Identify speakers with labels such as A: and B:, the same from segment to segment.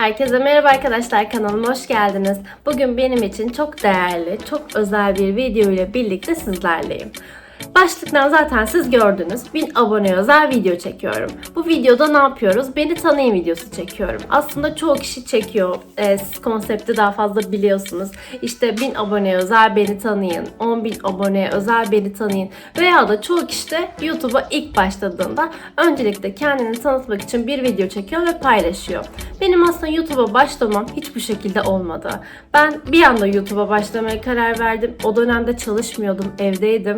A: Herkese merhaba arkadaşlar kanalıma hoş geldiniz. Bugün benim için çok değerli, çok özel bir video ile birlikte sizlerleyim. Başlıktan zaten siz gördünüz. 1000 abone özel video çekiyorum. Bu videoda ne yapıyoruz? Beni tanıyın videosu çekiyorum. Aslında çoğu kişi çekiyor. Ee, siz konsepti daha fazla biliyorsunuz. İşte 1000 abone özel beni tanıyın. 10.000 aboneye özel beni tanıyın. Veya da çoğu kişi de YouTube'a ilk başladığında öncelikle kendini tanıtmak için bir video çekiyor ve paylaşıyor. Benim aslında YouTube'a başlamam hiç bu şekilde olmadı. Ben bir anda YouTube'a başlamaya karar verdim. O dönemde çalışmıyordum, evdeydim.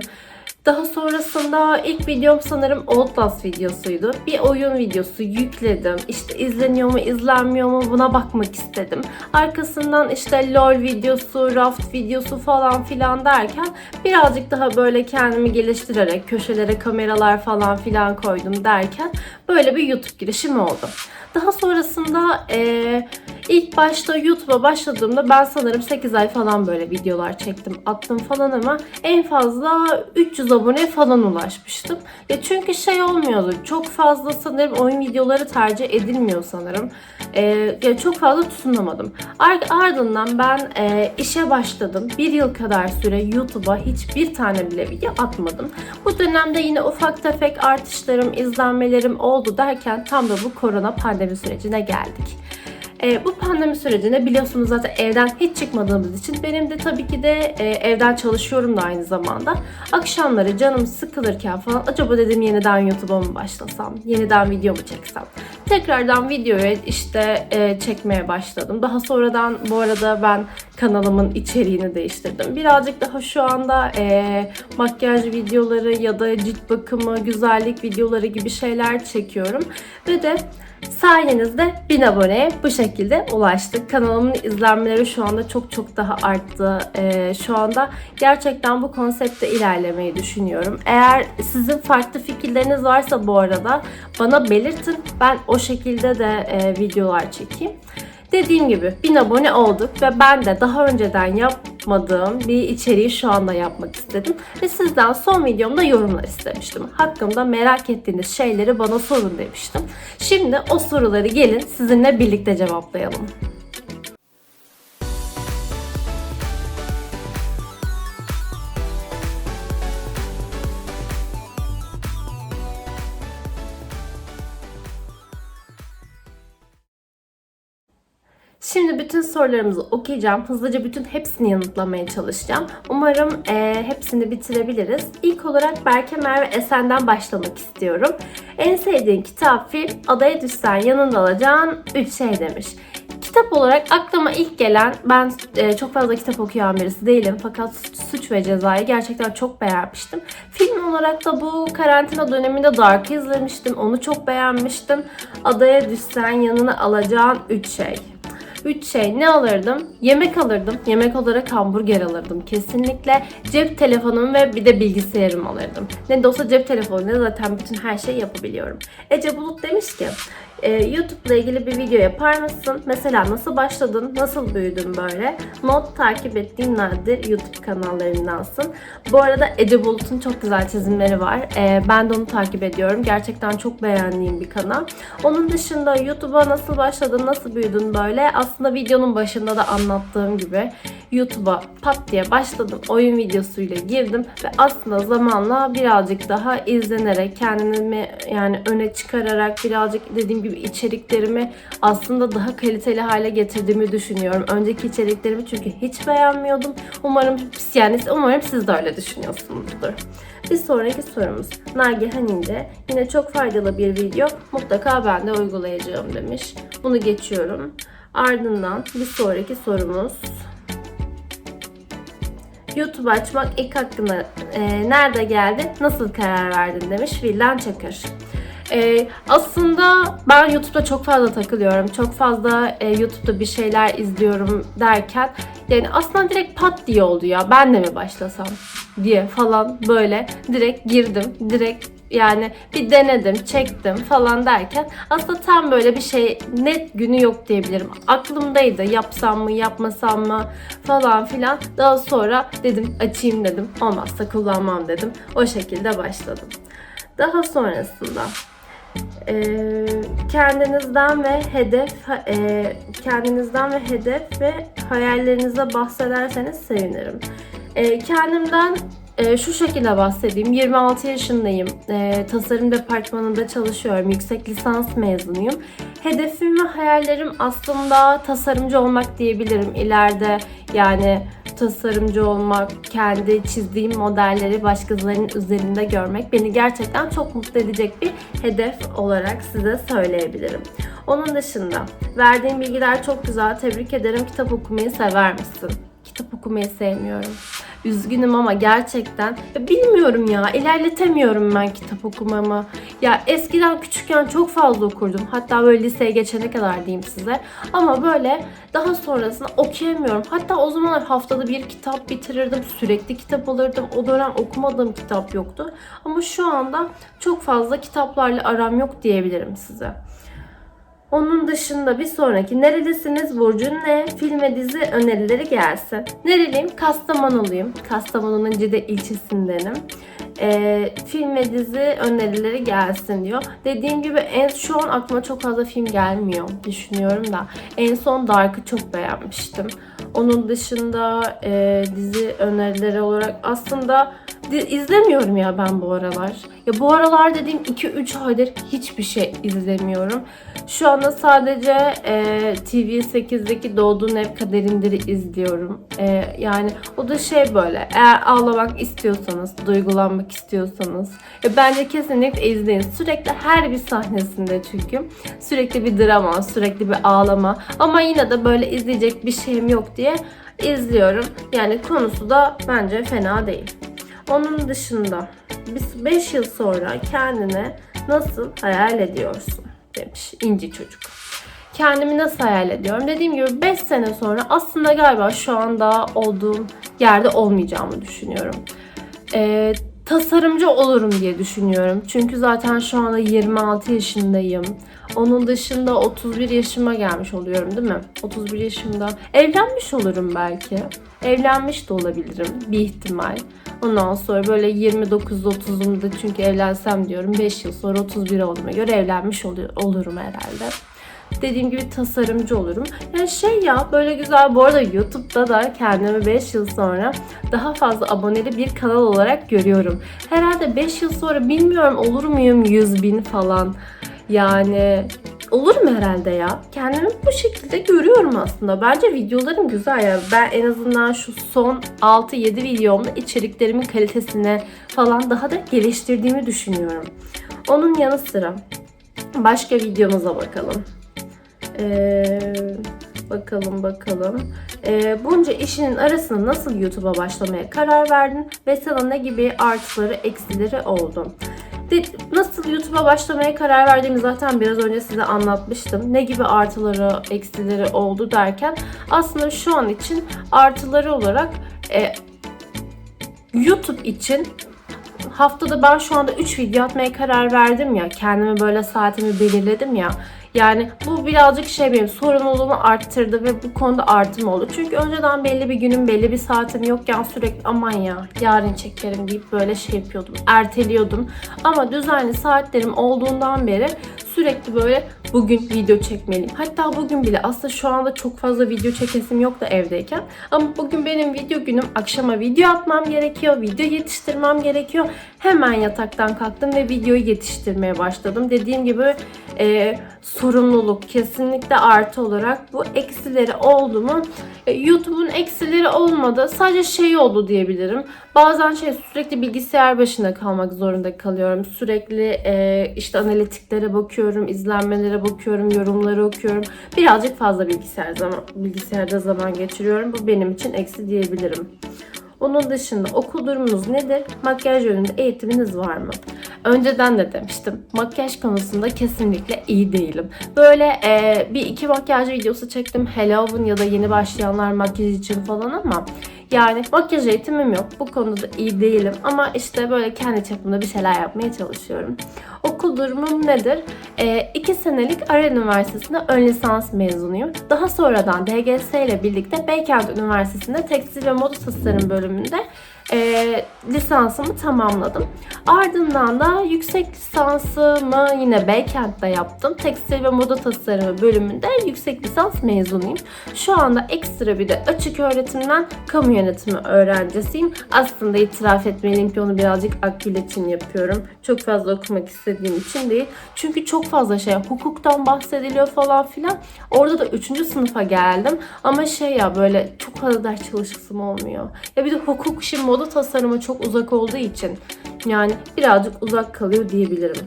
A: Daha sonrasında ilk videom sanırım Outlast videosuydu. Bir oyun videosu yükledim. İşte izleniyor mu izlenmiyor mu buna bakmak istedim. Arkasından işte LOL videosu, Raft videosu falan filan derken birazcık daha böyle kendimi geliştirerek köşelere kameralar falan filan koydum derken böyle bir YouTube girişim oldu. Daha sonrasında eee, ilk başta YouTube'a başladığımda ben sanırım 8 ay falan böyle videolar çektim, attım falan ama en fazla 300 abone falan ulaşmıştım. Ya çünkü şey olmuyordu, çok fazla sanırım oyun videoları tercih edilmiyor sanırım. Eee, ya çok fazla tutunamadım. Ar- ardından ben eee, işe başladım. Bir yıl kadar süre YouTube'a hiçbir tane bile video atmadım. Bu dönemde yine ufak tefek artışlarım, izlenmelerim oldu derken tam da bu korona pandemi sürecine geldik. E, bu pandemi sürecinde biliyorsunuz zaten evden hiç çıkmadığımız için benim de tabii ki de e, evden çalışıyorum da aynı zamanda. Akşamları canım sıkılırken falan acaba dedim yeniden YouTube'a mı başlasam, yeniden video mu çeksem. Tekrardan videoyu işte e, çekmeye başladım. Daha sonradan bu arada ben kanalımın içeriğini değiştirdim. Birazcık daha şu anda e, makyaj videoları ya da cilt bakımı, güzellik videoları gibi şeyler çekiyorum. Ve de Sayenizde 1000 aboneye bu şekilde ulaştık. Kanalımın izlenmeleri şu anda çok çok daha arttı. Ee, şu anda gerçekten bu konsepte ilerlemeyi düşünüyorum. Eğer sizin farklı fikirleriniz varsa bu arada bana belirtin. Ben o şekilde de e, videolar çekeyim. Dediğim gibi 1000 abone olduk ve ben de daha önceden yapmadığım bir içeriği şu anda yapmak istedim. Ve sizden son videomda yorumlar istemiştim. Hakkımda merak ettiğiniz şeyleri bana sorun demiştim. Şimdi o soruları gelin sizinle birlikte cevaplayalım. Şimdi bütün sorularımızı okuyacağım. Hızlıca bütün hepsini yanıtlamaya çalışacağım. Umarım eee, hepsini bitirebiliriz. İlk olarak Berke Merve Esen'den başlamak istiyorum. En sevdiğin kitap, film, adaya düşsen yanında alacağın 3 şey demiş. Kitap olarak aklıma ilk gelen, ben e, çok fazla kitap okuyan birisi değilim fakat Suç ve Ceza'yı gerçekten çok beğenmiştim. Film olarak da bu karantina döneminde Dark'ı izlemiştim, onu çok beğenmiştim. Adaya düşsen yanına alacağın 3 şey. 3 şey ne alırdım? Yemek alırdım. Yemek olarak hamburger alırdım kesinlikle. Cep telefonum ve bir de bilgisayarım alırdım. Ne de olsa cep telefonuyla zaten bütün her şeyi yapabiliyorum. Ece Bulut demiş ki e, YouTube'la ilgili bir video yapar mısın? Mesela nasıl başladın? Nasıl büyüdün böyle? Not takip ettiğin nadir YouTube kanallarındansın. Bu arada Ece Bulut'un çok güzel çizimleri var. E, ben de onu takip ediyorum. Gerçekten çok beğendiğim bir kanal. Onun dışında YouTube'a nasıl başladın? Nasıl büyüdün böyle? Aslında videonun başında da anlattığım gibi YouTube'a pat diye başladım. Oyun videosuyla girdim ve aslında zamanla birazcık daha izlenerek kendimi yani öne çıkararak birazcık dediğim gibi içeriklerimi aslında daha kaliteli hale getirdiğimi düşünüyorum. Önceki içeriklerimi çünkü hiç beğenmiyordum. Umarım yani umarım siz de öyle düşünüyorsunuzdur. Bir sonraki sorumuz. Nagihan İnce. Yine çok faydalı bir video. Mutlaka ben de uygulayacağım demiş. Bunu geçiyorum. Ardından bir sonraki sorumuz. YouTube açmak ilk aklına e, nerede geldi, nasıl karar verdin demiş Vildan Çakır. E, aslında ben YouTube'da çok fazla takılıyorum. Çok fazla e, YouTube'da bir şeyler izliyorum derken yani aslında direkt pat diye oldu ya ben de mi başlasam diye falan böyle direkt girdim. Direkt yani bir denedim, çektim falan derken aslında tam böyle bir şey net günü yok diyebilirim. Aklımdaydı yapsam mı, yapmasam mı falan filan. Daha sonra dedim açayım dedim. Olmazsa kullanmam dedim. O şekilde başladım. Daha sonrasında Ee, kendinizden ve hedef e, kendinizden ve hedef ve hayallerinize bahsederseniz sevinirim. Ee, kendimden e, şu şekilde bahsedeyim. 26 yaşındayım. E, tasarım departmanında çalışıyorum. Yüksek lisans mezunuyum. Hedefim ve hayallerim aslında tasarımcı olmak diyebilirim ileride. Yani tasarımcı olmak, kendi çizdiğim modelleri başkalarının üzerinde görmek beni gerçekten çok mutlu edecek bir hedef olarak size söyleyebilirim. Onun dışında verdiğim bilgiler çok güzel. Tebrik ederim. Kitap okumayı sever misin? Kitap okumayı sevmiyorum. Üzgünüm ama gerçekten bilmiyorum ya ilerletemiyorum ben kitap okumamı. Ya eskiden küçükken çok fazla okurdum. Hatta böyle liseye geçene kadar diyeyim size. Ama böyle daha sonrasında okuyamıyorum. Hatta o zamanlar haftada bir kitap bitirirdim. Sürekli kitap alırdım. O dönem okumadığım kitap yoktu. Ama şu anda çok fazla kitaplarla aram yok diyebilirim size. Onun dışında bir sonraki nerelisiniz Burcu ne? Film ve dizi önerileri gelsin. Nereliyim? Kastamonuluyum. Kastamonu'nun Cide ilçesindenim. Ee, film ve dizi önerileri gelsin diyor. Dediğim gibi en şu an aklıma çok fazla film gelmiyor düşünüyorum da. En son Dark'ı çok beğenmiştim. Onun dışında e, dizi önerileri olarak aslında izlemiyorum ya ben bu aralar. Ya bu aralar dediğim 2-3 aydır hiçbir şey izlemiyorum. Şu anda sadece e, TV8'deki Doğduğun Ev Kaderindir'i izliyorum. E, yani o da şey böyle eğer ağlamak istiyorsanız, duygulanmak istiyorsanız ya bence kesinlikle izleyin. Sürekli her bir sahnesinde çünkü sürekli bir drama, sürekli bir ağlama ama yine de böyle izleyecek bir şeyim yok diye izliyorum. Yani konusu da bence fena değil. Onun dışında biz 5 yıl sonra kendine nasıl hayal ediyorsun demiş İnci çocuk. Kendimi nasıl hayal ediyorum? Dediğim gibi 5 sene sonra aslında galiba şu anda olduğum yerde olmayacağımı düşünüyorum. Ee, tasarımcı olurum diye düşünüyorum. Çünkü zaten şu anda 26 yaşındayım. Onun dışında 31 yaşıma gelmiş oluyorum değil mi? 31 yaşımda evlenmiş olurum belki. Evlenmiş de olabilirim bir ihtimal. Ondan sonra böyle 29-30'umda çünkü evlensem diyorum 5 yıl sonra 31 olduğuma göre evlenmiş oluyor, olurum herhalde. Dediğim gibi tasarımcı olurum. Yani şey ya böyle güzel bu arada YouTube'da da kendimi 5 yıl sonra daha fazla aboneli bir kanal olarak görüyorum. Herhalde 5 yıl sonra bilmiyorum olur muyum 100 bin falan. Yani olurum herhalde ya. Kendimi bu şekilde görüyorum aslında. Bence videolarım güzel ya. Ben en azından şu son 6-7 videomda içeriklerimin kalitesine falan daha da geliştirdiğimi düşünüyorum. Onun yanı sıra başka videomuza bakalım. Ee, bakalım bakalım. Ee, bunca işinin arasında nasıl YouTube'a başlamaya karar verdin ve sana ne gibi artıları eksileri oldu? Nasıl YouTube'a başlamaya karar verdiğimi zaten biraz önce size anlatmıştım. Ne gibi artıları, eksileri oldu derken aslında şu an için artıları olarak e, YouTube için haftada ben şu anda 3 video atmaya karar verdim ya. Kendime böyle saatimi belirledim ya. Yani bu birazcık şey benim sorumluluğumu arttırdı ve bu konuda artım oldu. Çünkü önceden belli bir günüm, belli bir saatim yokken sürekli aman ya yarın çekerim deyip böyle şey yapıyordum. Erteliyordum. Ama düzenli saatlerim olduğundan beri sürekli böyle bugün video çekmeliyim. Hatta bugün bile aslında şu anda çok fazla video çekesim yok da evdeyken. Ama bugün benim video günüm. Akşama video atmam gerekiyor. Video yetiştirmem gerekiyor. Hemen yataktan kalktım ve videoyu yetiştirmeye başladım. Dediğim gibi e, sorumluluk kesinlikle artı olarak bu eksileri oldu mu? E, YouTube'un eksileri olmadı. Sadece şey oldu diyebilirim. Bazen şey sürekli bilgisayar başında kalmak zorunda kalıyorum. Sürekli e, işte analitiklere bakıyorum, izlenmelere bakıyorum, yorumları okuyorum. Birazcık fazla bilgisayar zaman bilgisayarda zaman geçiriyorum. Bu benim için eksi diyebilirim. Onun dışında okul durumunuz nedir? Makyaj yönünde eğitiminiz var mı? Önceden de demiştim. Makyaj konusunda kesinlikle iyi değilim. Böyle e, bir iki makyaj videosu çektim. Halloween ya da yeni başlayanlar makyaj için falan ama yani makyaj eğitimim yok. Bu konuda iyi değilim. Ama işte böyle kendi çapımda bir şeyler yapmaya çalışıyorum. Okul durumum nedir? E, iki senelik Ara Üniversitesi'nde ön lisans mezunuyum. Daha sonradan DGS ile birlikte Beykent Üniversitesi'nde Tekstil ve Moda Tasarım bölümünde e, lisansımı tamamladım. Ardından da yüksek lisansımı yine Beykent'te yaptım. Tekstil ve moda tasarımı bölümünde yüksek lisans mezunuyum. Şu anda ekstra bir de açık öğretimden kamu yönetimi öğrencisiyim. Aslında itiraf etmeliyim ki onu birazcık akbil için yapıyorum. Çok fazla okumak istediğim için değil. Çünkü çok fazla şey hukuktan bahsediliyor falan filan. Orada da 3. sınıfa geldim. Ama şey ya böyle çok fazla ders çalışısım olmuyor. Ya bir de hukuk şimdi moda tasarıma çok uzak olduğu için yani birazcık uzak kalıyor diyebilirim.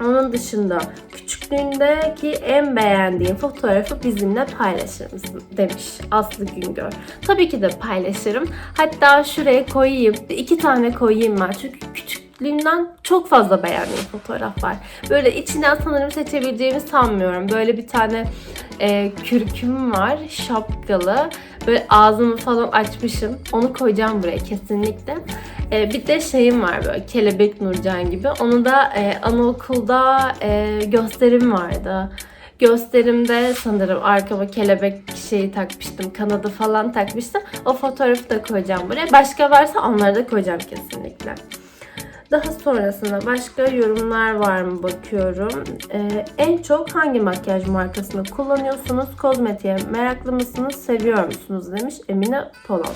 A: Onun dışında küçüklüğündeki en beğendiğin fotoğrafı bizimle paylaşır mısın demiş Aslı Güngör. Tabii ki de paylaşırım. Hatta şuraya koyayım. iki tane koyayım ben. Çünkü küçüklüğümden çok fazla beğendiğim fotoğraf var. Böyle içinden sanırım seçebileceğimi sanmıyorum. Böyle bir tane e, kürküm var. Şapkalı. Böyle ağzımı falan açmışım. Onu koyacağım buraya kesinlikle. E, bir de şeyim var böyle kelebek Nurcan gibi. Onu da e, anaokulda e, gösterim vardı. Gösterimde sanırım arkama kelebek şeyi takmıştım. Kanadı falan takmıştım. O fotoğrafı da koyacağım buraya. Başka varsa onları da koyacağım kesinlikle. Daha sonrasında başka yorumlar var mı bakıyorum. Ee, en çok hangi makyaj markasını kullanıyorsunuz? Kozmetiğe meraklı mısınız? Seviyor musunuz? Demiş Emine Polat.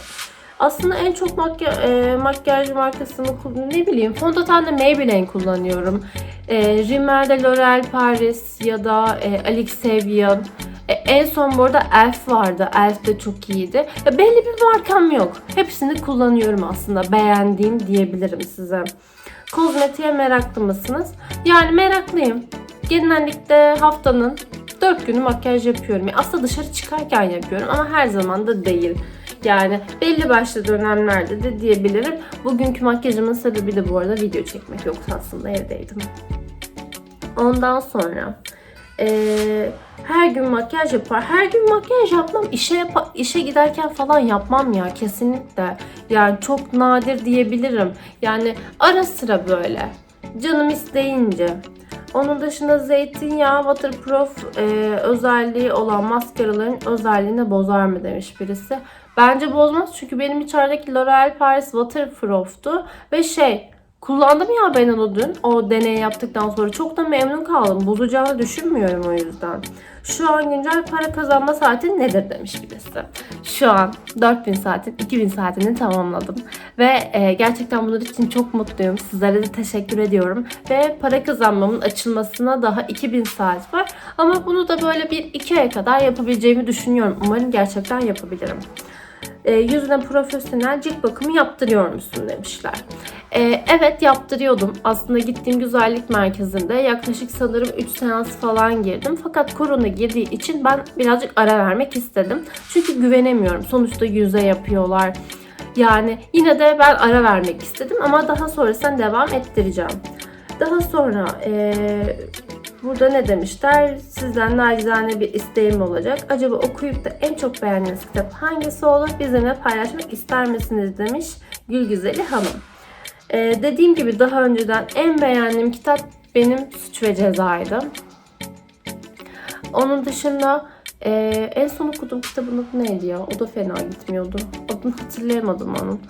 A: Aslında en çok makya, e, makyaj markasını kullan- ne bileyim fondötende Maybelline kullanıyorum. E, Rimmel'de L'Oreal Paris ya da e, Alex. E, en son bu arada Elf vardı. Elf de çok iyiydi. Ya belli bir markam yok. Hepsini kullanıyorum aslında. Beğendiğim diyebilirim size. Kozmetiğe meraklı mısınız? Yani meraklıyım. Genellikle haftanın 4 günü makyaj yapıyorum. Yani aslında dışarı çıkarken yapıyorum ama her zaman da değil. Yani belli başlı dönemlerde de diyebilirim. Bugünkü makyajımın sebebi de bu arada video çekmek yoksa aslında evdeydim. Ondan sonra eee, her gün makyaj yapar. Her gün makyaj yapmam. İşe yapa- işe giderken falan yapmam ya kesinlikle. Yani çok nadir diyebilirim. Yani ara sıra böyle. Canım isteyince. Onun dışında zeytinyağı waterproof e, özelliği olan maskaraların özelliğini bozar mı demiş birisi. Bence bozmaz çünkü benim içerideki L'Oreal Paris Waterproof'tu ve şey kullandım ya ben onu dün o deneyi yaptıktan sonra çok da memnun kaldım. Bozacağını düşünmüyorum o yüzden. Şu an güncel para kazanma saati nedir demiş birisi. Şu an 4000 saatin 2000 saatini tamamladım. Ve e, gerçekten bunun için çok mutluyum. Sizlere de teşekkür ediyorum. Ve para kazanmamın açılmasına daha 2000 saat var. Ama bunu da böyle bir iki aya kadar yapabileceğimi düşünüyorum. Umarım gerçekten yapabilirim. E, yüzüne profesyonel cilt bakımı yaptırıyor musun demişler. E, evet yaptırıyordum. Aslında gittiğim güzellik merkezinde yaklaşık sanırım 3 seans falan girdim. Fakat korona girdiği için ben birazcık ara vermek istedim. Çünkü güvenemiyorum. Sonuçta yüze yapıyorlar. Yani yine de ben ara vermek istedim ama daha sonrasında devam ettireceğim. Daha sonra eee, burada ne demişler? Sizden nacizane bir isteğim olacak. Acaba okuyup da en çok beğendiğiniz kitap hangisi olur? Bizimle paylaşmak ister misiniz demiş Gül Güzeli Hanım. Ee, dediğim gibi daha önceden en beğendiğim kitap benim Suç ve Ceza'ydı. Onun dışında e, en son okuduğum kitabın adı neydi ya? O da fena gitmiyordu. Adını hatırlayamadım onun.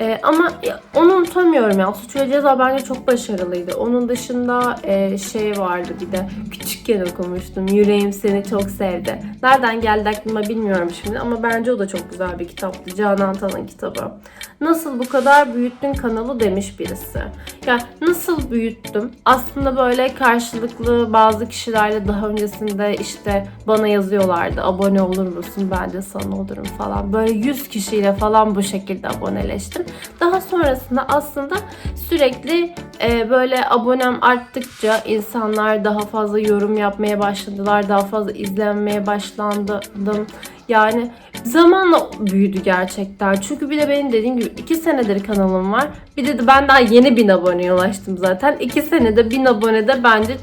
A: E, ama onu unutamıyorum ya. Suç ve Ceza bence çok başarılıydı. Onun dışında e, şey vardı bir de. Küçükken okumuştum. Yüreğim seni çok sevdi. Nereden geldi aklıma bilmiyorum şimdi ama bence o da çok güzel bir kitaptı. Canan Tan'ın kitabı. Nasıl bu kadar büyüttün kanalı demiş birisi. Ya nasıl büyüttüm? Aslında böyle karşılıklı bazı kişilerle daha öncesinde işte bana yazıyorlardı. Abone olur musun? Ben de sana olurum falan. Böyle 100 kişiyle falan bu şekilde aboneleştim. Daha sonrasında aslında sürekli e, böyle abonem arttıkça insanlar daha fazla yorum yapmaya başladılar. Daha fazla izlenmeye başlandım. Yani zamanla büyüdü gerçekten. Çünkü bir de benim dediğim gibi 2 senedir kanalım var. Bir de ben daha yeni 1000 aboneye ulaştım zaten. 2 senede 1000 abonede bence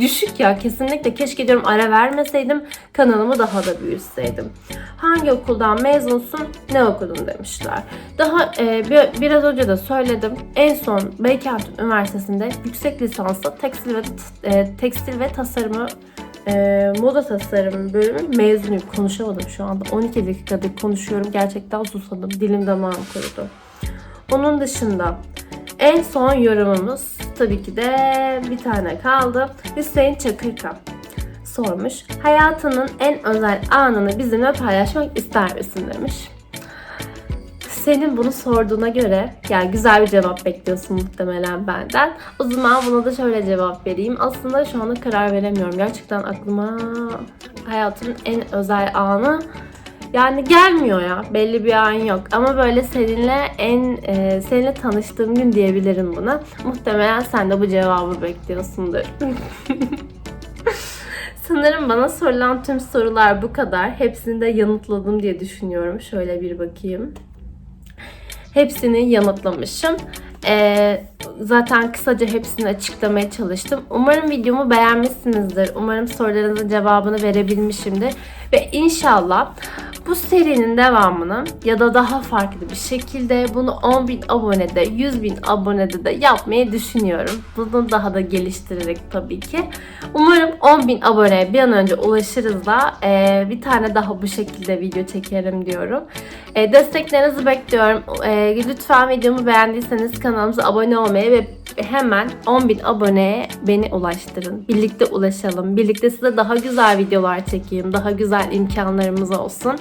A: düşük ya kesinlikle keşke diyorum ara vermeseydim kanalımı daha da büyütseydim. Hangi okuldan mezunsun ne okudun demişler. Daha e, bir, biraz önce de söyledim. En son Beykent Üniversitesi'nde yüksek lisanslı tekstil ve e, tekstil ve tasarımı e, moda tasarım bölümü mezunuyum. Konuşamadım şu anda. 12 dakikadır konuşuyorum. Gerçekten susadım. Dilim damağım kurudu. Onun dışında en son yorumumuz tabii ki de bir tane kaldı. Hüseyin Çakırkan sormuş. Hayatının en özel anını bizimle paylaşmak ister misin demiş. Senin bunu sorduğuna göre yani güzel bir cevap bekliyorsun muhtemelen benden. O zaman buna da şöyle cevap vereyim. Aslında şu anda karar veremiyorum. Gerçekten aklıma hayatımın en özel anı yani gelmiyor ya. Belli bir an yok. Ama böyle seninle en e, seninle tanıştığım gün diyebilirim buna. Muhtemelen sen de bu cevabı bekliyorsundur. Sanırım bana sorulan tüm sorular bu kadar. Hepsini de yanıtladım diye düşünüyorum. Şöyle bir bakayım. Hepsini yanıtlamışım. Ee, zaten kısaca hepsini açıklamaya çalıştım. Umarım videomu beğenmişsinizdir. Umarım sorularınızın cevabını verebilmişimdir. Ve inşallah bu serinin devamını ya da daha farklı bir şekilde bunu 10.000 abonede, 100.000 abonede de yapmayı düşünüyorum. Bunu daha da geliştirerek tabii ki. Umarım 10.000 aboneye bir an önce ulaşırız da e, bir tane daha bu şekilde video çekerim diyorum. E, desteklerinizi bekliyorum. E, lütfen videomu beğendiyseniz kanalımıza abone olmayı ve hemen 10.000 aboneye beni ulaştırın. Birlikte ulaşalım. Birlikte size daha güzel videolar çekeyim. Daha güzel imkanlarımız olsun.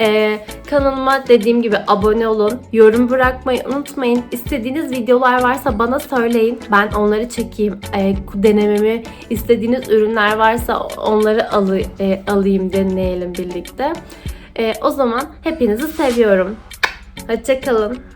A: Ee, kanalıma dediğim gibi abone olun. Yorum bırakmayı unutmayın. İstediğiniz videolar varsa bana söyleyin. Ben onları çekeyim. Ee, denememi istediğiniz ürünler varsa onları alı, e, alayım deneyelim birlikte. Ee, o zaman hepinizi seviyorum. Hoşçakalın.